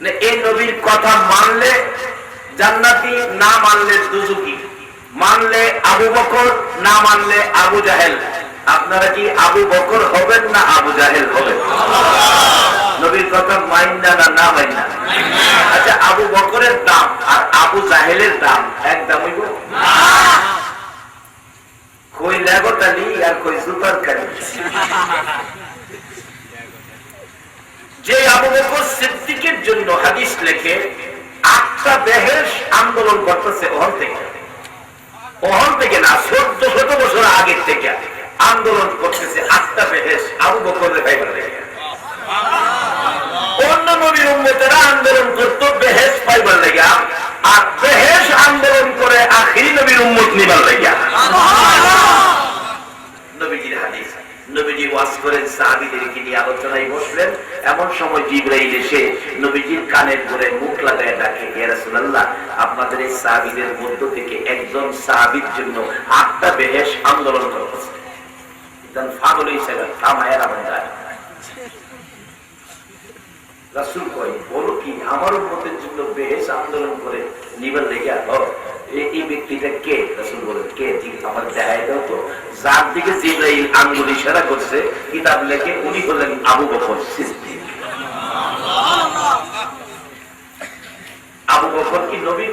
এই নবীর কথা মানলে জান্নাতি না মানলে দুজুকি মানলে আবু বকর, না মানলে আবু জাহেল। আপনারা কি আবু বকর হবেন না আবু জাহেল হবেন? নবীর কথা মাইন্না না না মাইন্না আচ্ছা আবু বকরের দাম আর আবু জাহেলের দাম এক দাম হইব? কই লেগোটালি আর কই সুপার কালি? যে আবু বকর সিদ্দিকের জন্য হাদিস লেখে, আটটা বেহেস আন্দোলন করতেছে ওখান থেকে। ওখান থেকে না, চোদ্দ শত বছর আগের থেকে আন্দোলন করতেছে আটটা বেহেস আবু বকরের ভাইবার লেগে অন্য নবীর উম্মতেরা আন্দোলন করতো বেহেস পাইবার লেগে, আর বেহেস আন্দোলন করে আখিরি নবীর উম্মত নিবার লেগে নবীজির হাদিস নবীজি ওয়াজ করেন সাহাবিদেরকে নিয়ে আলোচনায় বসলেন এমন সময় জিব্রাইল এসে নবীজির কানের ধরে মুখ লাগায় ডাকে, হে রাসূলুল্লাহ, আপনাদের এই সাহাবিদের মধ্য থেকে একজন সাহাবীর জন্য আটটা বেহেশ আন্দোলন করতেছে পাগল হিসেবে থামায়ের আমার যায় রাসূল কয়, বলো কি, আমার উম্মতের জন্য বেহেশ আন্দোলন করে নিবার লেগে আলো? এই- ব্যক্তিটা কে? রাসূল বলেন, কে? ঠিক আমার দেখাই দাও তো। যার দিকে জিব্রাইল আঙ্গুল ইশারা করছে, কিতাব লেখে উনি হলেন আবু বকর সিদ্দিক আবু বকর কি নবীর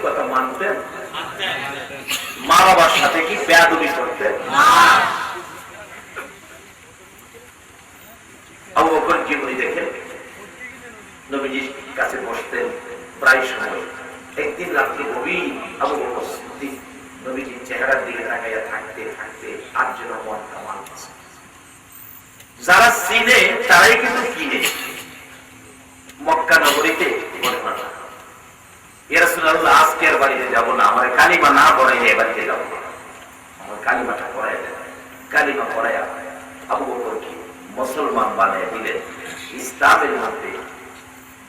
কথা মানতেন মা বাবার সাথে কি করতেন আর যেন যারা চিনে, তারাই কিন্তু কিনে। মক্কা নগরীতে ঘটনাটা ইয়ারসুল্লাহ বাড়িতে যাব না, আমার কালিমা না পড়াইলে এ বাড়িতে যাব আমার কালিমাটা পড়াই কালিমা পড়াইয়া আবু বকরকে মুসলমান বানিয়ে দিলেন, ইসলামের মধ্যে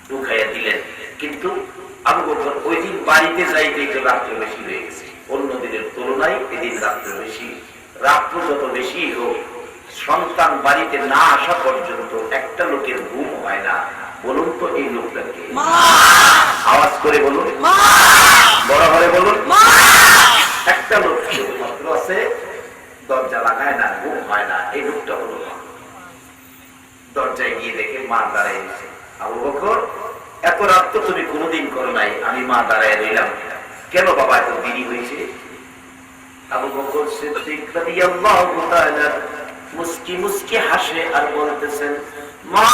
ঢুকাইয়া দিলেন। কিন্তু আবু বকর ওই দিন বাড়িতে যাইতে একটু রাত্রে বেশি হয়ে গেছে। অন্য দিনের তুলনায় এদিন রাত্রে বেশি। রাত্র যত বেশি হোক, সন্তান বাড়িতে না আসা পর্যন্ত একটা লোকের ঘুম হয় না। বলুন তো এই লোকটাকে। আওয়াজ করে বলুন। বড় ঘরে বলুন। একটা লোক শুধুমাত্র আছে দরজা লাগায় না ঘুম হয় না এই লোকটা হলো দরজায় গিয়ে দেখে মা দাঁড়ায় আবু বকর এত রাত তো তুমি কোনোদিন করো নাই আমি মা দাঁড়ায় রইলাম। কেন বাবা এত দেরি হয়েছে? আবু বকর সিদ্দিক রাদিয়াল্লাহু তাআলা মুস্কি মুস্কি হাসে আর বলতেছেন মা!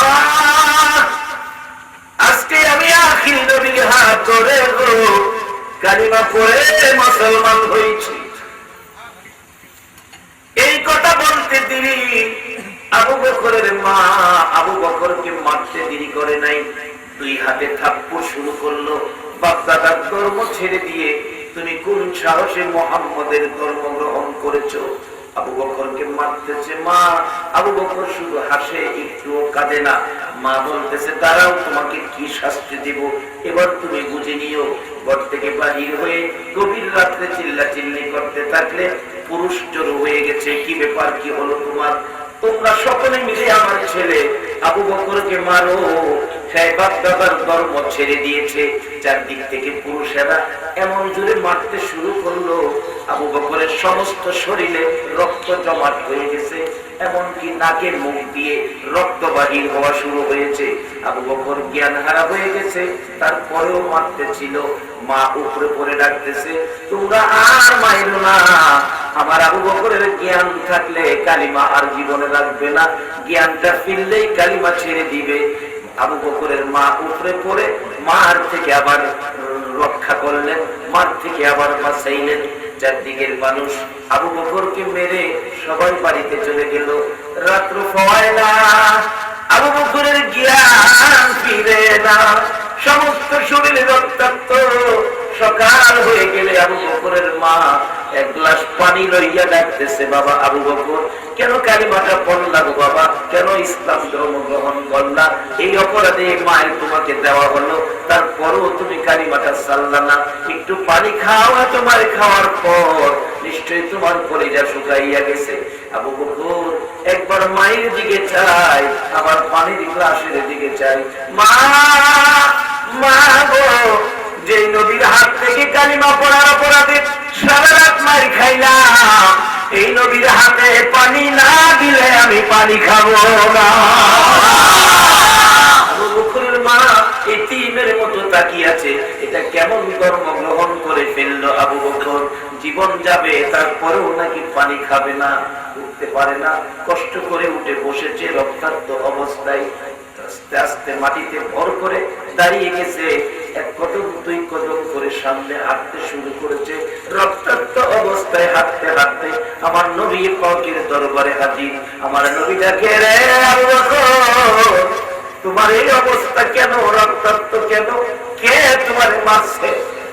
আখির নবীর হাত ধরে কালিমা পড়ে মুসলমান হয়েছি। এই কথা বলতে দেরি আবু বকরের মা আবু বকরকে মারতে দেরি করে নাই। দুই হাতে থাপ্পড় শুরু করল বাপদাদার ধর্ম ছেড়ে দিয়ে তুমি কোন সাহসে মোহাম্মদের ধর্ম গ্রহণ করেছ? আবু বকরকে মারতেছে, মা। আবু বকর শুধু হাসে, একটুও কাঁদে না। মা বলতেছে, দাঁড়াও, তোমাকে কি শাস্তি দিব? এবার তুমি বুঝে নিও। ঘর থেকে বাহির হয়ে গভীর রাত্রে চিল্লা চিল্লি করতে থাকলে পুরুষ জড়ো হয়ে গেছে। কি ব্যাপার? কি হলো তোমার? তোমরা সকলে মিলে আমার ছেলে। আবু বকরকে মারো। দাদার ধর্ম ছেড়ে দিয়েছে। চারদিক থেকে পুরুষেরা এমন জোরে মারতে শুরু করল। আবু বকরের সমস্ত শরীরে রক্ত জমাট হয়ে গেছে, এমনকি নাকের মুখ দিয়ে রক্ত বাহির হওয়া শুরু হয়েছে। আবু বকর জ্ঞান হারা হয়ে গেছে, তারপরেও মারতে ছিল, মা উপরে পরে ডাকতেছে, তোমরা আর মাইল না। আমার আবু বকরের জ্ঞান থাকলে কালিমা আর জীবনে রাখবে না। জ্ঞানটা ফিরলেই কালিমা ছেড়ে দিবে। আবু বকরের মা উপরে পড়ে, মার থেকে আবার রক্ষা করলেন, মার থেকে আবার বাঁচাইলেন। চারদিকের মানুষ আবু বকরকে মেরে সবাই বাড়িতে চলে গেল। রাত্র ফয় না, আবু বকরের জ্ঞান ফিরে না। সমস্ত শরীরে রক্তাক্ত। সকাল হয়ে গেলে আবু বকরের মা এক গ্লাস পানি লইয়া ডাকতেছে, বাবা আবু বকর, কেন কালিমাটা পড়লাম বাবা? কেন ইসলাম ধর্ম গ্রহণ করলা? এই অপরাধে মায়ের তোমাকে দেওয়া হলো, তারপরও তুমি কালিমাটা সারলা না। একটু পানি খাও না তোমার খাওয়ার পর নিশ্চয়ই তোমার পরে যা শুকাইয়া গেছে। আবু বকর একবার মায়ের দিকে চাই আবার পানির গ্লাসের দিকে চাই মা মা গো যে নদীর হাত থেকে কালিমা পড়ার অপরাধে সারা রাত মারি খাইলাম। এই নদীর হাতে পানি না দিলে আমি পানি খাব না। এটা কেমন গ্রহণ করে ফেলল আবু জীবন যাবে, তারপরেও নাকি পানি খাবে না, উঠতে পারে না। কষ্ট করে উঠে বসেছে রক্তাক্ত অবস্থায়। আস্তে আস্তে মাটিতে ভর করে দাঁড়িয়ে গেছে। এক কদম, দুই কদম করে সামনে হাঁটতে শুরু করেছে। রক্তাক্ত অবস্থায় হাঁটতে হাঁটতে আমার নবী পাকের দরবারে হাজির। আমার নবী ডাকে, রে তোমার এই অবস্থা কেন? রক্তাক্ত কেন? কে তোমার মারছে?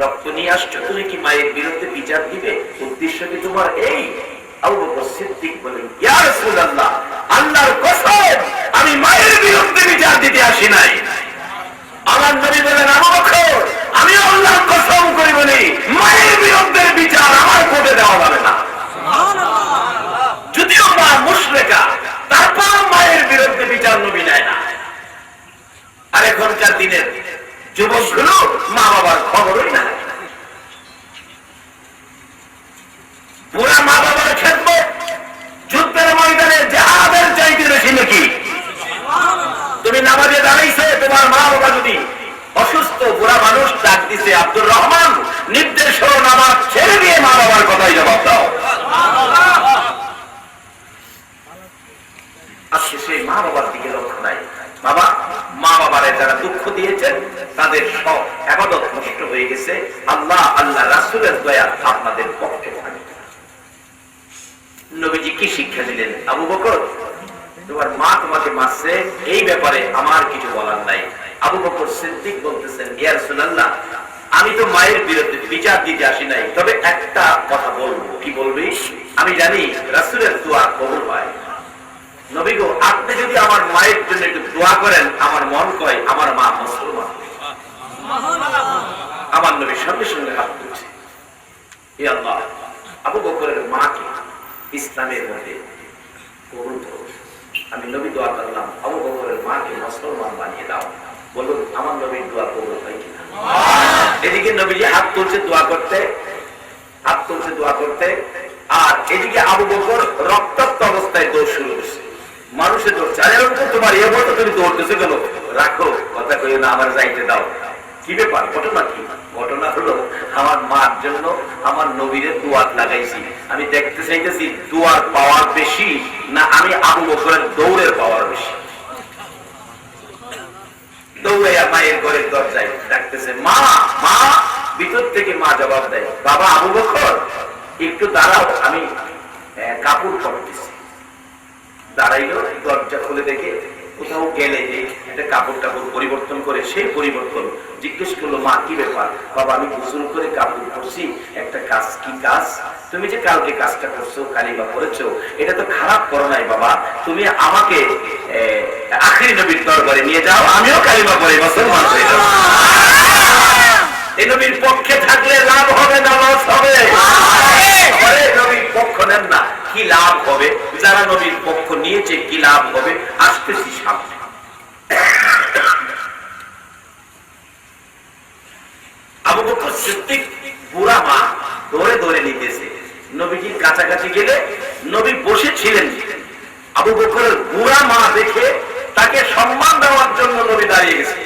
রক্ত নিয়ে আসছো, তুমি কি মায়ের বিরুদ্ধে বিচার দিবে? উদ্দেশ্য কি তোমার এই? আমার না যদিও মা মুশরেকা তারপর মায়ের বিরুদ্ধে বিচার নবী নেয় না। আর এখনকার দিনের যুবকগুলো মা বাবার খবরই না বুড়া মা বাবার খেদব যুদ্ধের ময়দানে জাহাদের চাইতে বেশি নাকি তুমি নামাজে দাঁড়াইছে তোমার মা বাবা যদি অসুস্থ বুড়া মানুষ ডাক দিছে আব্দুর রহমান নির্দেশ হলো নামাজ ছেড়ে দিয়ে মা বাবার কথাই জবাব দাও আজকে সেই মা বাবার দিকে লক্ষ্য নাই বাবা মা বাবারে যারা দুঃখ দিয়েছেন তাদের সব আবাদত নষ্ট হয়ে গেছে, আল্লাহ আল্লাহ রাসুলের দয়া আপনাদের পক্ষে থাকে নবীজি কি শিক্ষা দিলেন? আবু বকর, তোমার মা তোমাকে মারছে, এই ব্যাপারে আমার কিছু বলার নাই। আবু বকর সিদ্দিক বলতেছেন, ইয়া রাসূলুল্লাহ, আমি তো মায়ের বিরুদ্ধে বিচার দিতে আসি নাই, তবে একটা কথা বলব। কি বলবি? আমি জানি রাসুলের দোয়া কবুল হয়। নবী আপনি যদি আমার মায়ের জন্য একটু দোয়া করেন, আমার মন কয়, আমার মা মুসলমান। আমার নবী সঙ্গে সঙ্গে হাত তুলছে। আবু বকরের মাকে ইসলামের মধ্যে আমি নবী দোয়া করলাম, আবু বকরের মাকে মুসলমান বানিয়ে দাও। বলুন, আমার নবীর দোয়া কবুল হয় কিনা? এদিকে নবীজি হাত তুলছে, দোয়া করতে, হাত তুলছে, দোয়া করতে। আর এদিকে আবু বকর রক্তাক্ত অবস্থায় দৌড় শুরু করছে। মানুষের দৌড়ছে আরে, তোমার এ বলতো তুমি দৌড়তেছে কেন? রাখো, কথা কইও না, আমার যাইতে দাও। কি ব্যাপার? ঘটনা কি? ঘটনা হলো, আমার মার জন্য আমার নবীরে দুয়ার লাগাইছি। আমি দেখতে চাইতেছি, দুয়ার পাওয়ার বেশি না আমি আবু বকরের দৌড়ের পাওয়ার বেশি। দাঁড়াইলো, দরজা খুলে দেখে কোথাও গেলে যে একটা কাপড় টাপড় পরিবর্তন করে সেই পরিবর্তন জিজ্ঞেস করল মা কি ব্যাপার? বাবা আমি গোসল করে কাপড় পরছি একটা কাজ কি কাজ? তুমি যে কালকে কাজটা করছ কালিমা করেছ এটা তো খারাপ করো নাই বাবা। তুমি আমাকে আখেরি নবীর দরবারে নিয়ে যাও আমিও কালিমা করে মুসলমান হয়ে যাব এই নবীর পক্ষে থাকলে লাভ হবে না লস হবে। নবীর পক্ষ নেন না। কি লাভ হবে? যারা নবীর পক্ষ নিয়েছে কি লাভ হবে? আসতেছি সামনে। আবু বকর সিদ্দিক বুড়া মা ধরে ধরে নিতেছে। নবীজির কাছাকাছি গেলে নবী বসেছিলেন। আবু বকরের বুড়া মা দেখে তাকে সম্মান দেওয়ার জন্য নবী দাঁড়িয়ে গেছে।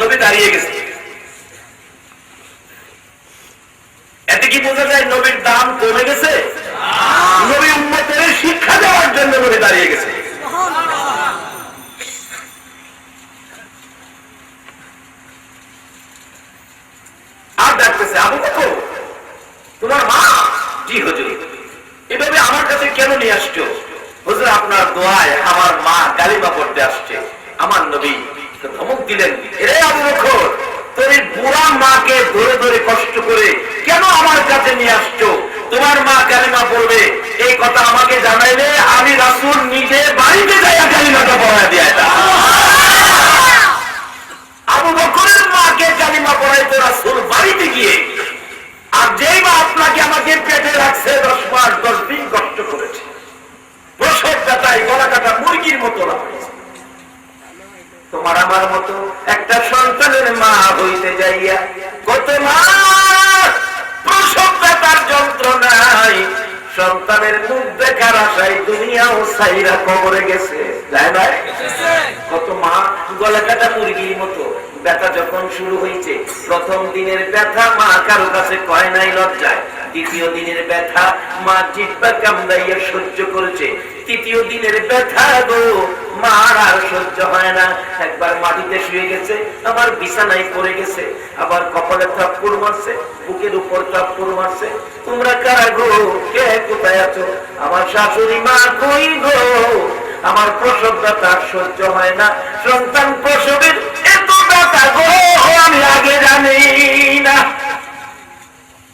নবী দাঁড়িয়ে গেছে এতে কি বোঝা যায় নবীর দাম কমে গেছে? নবী উন্মতের শিক্ষা দেওয়ার জন্য নবী দাঁড়িয়ে গেছে। আর আবু তোমার মা? জি হুজুর। এভাবে আমার কাছে কেন নিয়ে আসছো? হুজুর, আপনার দোয়ায় আমার মা গালিমা পড়তে আসছে। আমার নবী ধমক দিলেন, এরে আবু বকর তুমি বুড়া মাকে ধরে ধরে কষ্ট করে কাছে নিয়ে আসছো। তোমার মা কালিমা পড়বে। এই কথা আমাকে জানাইলে আমি রাসুল নিজে বাড়িতে যাই কালিমাটা পড়া দিয়ে আবু বকরের মাকে কালিমা পড়াইতে রাসুল বাড়িতে গিয়ে। আর যেই বা আপনাকে আমাকে পেটে রাখছে দশ মাস, দশ দিন কষ্ট করেছে। প্রসব ব্যথায় গলা কাটা মুরগির মতো তোমার আমার মতো একটা সন্তানের মা হইতে যাইয়া কত মাস সন্তানের মুখ দেখার আশায় দুনিয়াও সাইরা কবরে গেছে। যায় ভাই? কত মা গলা কাটা মুরগির মতো। ব্যথা যখন শুরু হয়েছে প্রথম দিনের ব্যথা মা কারও কাছে কয় নাই, লজ্জায়। দ্বিতীয় দিনের ব্যথা মা জিব্বা কামদাইয়া সহ্য করেছে। তৃতীয় দিনের ব্যথা গো মার আর সহ্য হয় না। একবার মাটিতে শুয়ে গেছে, আবার বিছানায় পড়ে গেছে, আবার কপালে থাপ্পড় মারছে, বুকের উপর থাপ্পড় মারছে। তোমরা কারা গো? কে কোথায় আছো? আমার শাশুড়ি মা কই গো? আমার প্রসব আর সহ্য হয় না। সন্তান প্রসবের এত ব্যথা গো, আমি আগে জানি না।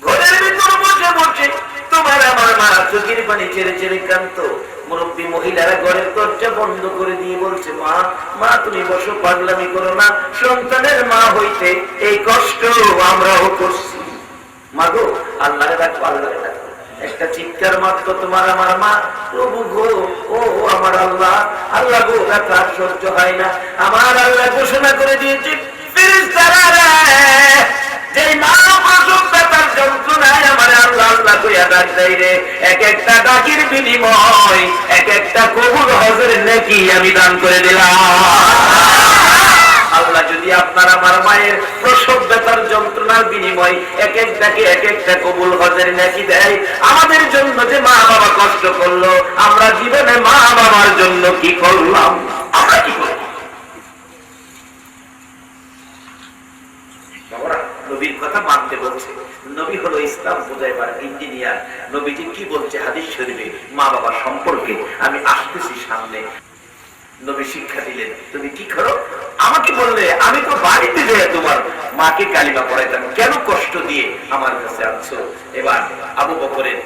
ঘরের ভিতর বসে বসে তোমার আমার মা চোখের পানি ছেড়ে ছেড়ে কান্ত মুরব্বী মহিলারা ঘরের দরজা বন্ধ করে দিয়ে বলছে, মা মা, তুমি বসো, পাগলামি করো না। সন্তানের মা হইতে এই কষ্ট আমরাও করছি। মা গো, আল্লাহরে ডাকো আল্লাহরে ডাকো। একটা চিৎকার মাত্র তোমার আমার মা। প্রভু গো, ও আমার আল্লাহ। আল্লাহ গো আর সহ্য হয় না। আমার আল্লাহ ঘোষণা করে দিয়েছে যেই মা প্রসব ব্যথার যন্ত্রণায় আমার আল্লাহ আল্লাহ আল্লাহ যদি আপনার, আমার মায়ের প্রসব ব্যথার যন্ত্রণার বিনিময় এক একটাকে এক একটা কবুল হজের নাকি দেয়, আমাদের জন্য যে মা বাবা কষ্ট করল, আমরা জীবনে মা বাবার জন্য কি করলাম? কথা মানতে বলছে। নবী হলো ইসলাম বোঝাইবার ইঞ্জিনিয়ার। নবীজি কি বলছে হাদিস শরীফে? মা বাবা সম্পর্কে। আমি আসতেছি সামনে। নবী শিক্ষা দিলেন, তুমি কি করো? আমাকে বললে, আমি তো বাড়িতে যাই তোমার। মাকে কালিমা পড়াইতাম। কেন কষ্ট দিয়ে আমার কাছে আনছো? এবার আবু বকরের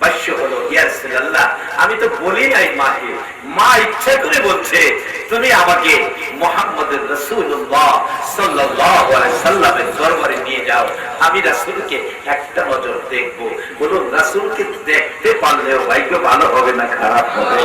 বাস্য হলো ইয়ারসুল্লাহ আমি তো বলি নাই মাকে। মা ইচ্ছা করে বলছে, তুমি আমাকে মোহাম্মদ রসুল্লাহ সাল্লামের দরবারে নিয়ে যাও। আমি রাসুলকে একটা নজর দেখব। বলুন, রাসুলকে দেখতে পারলেও ভাগ্য ভালো হবে না খারাপ হবে?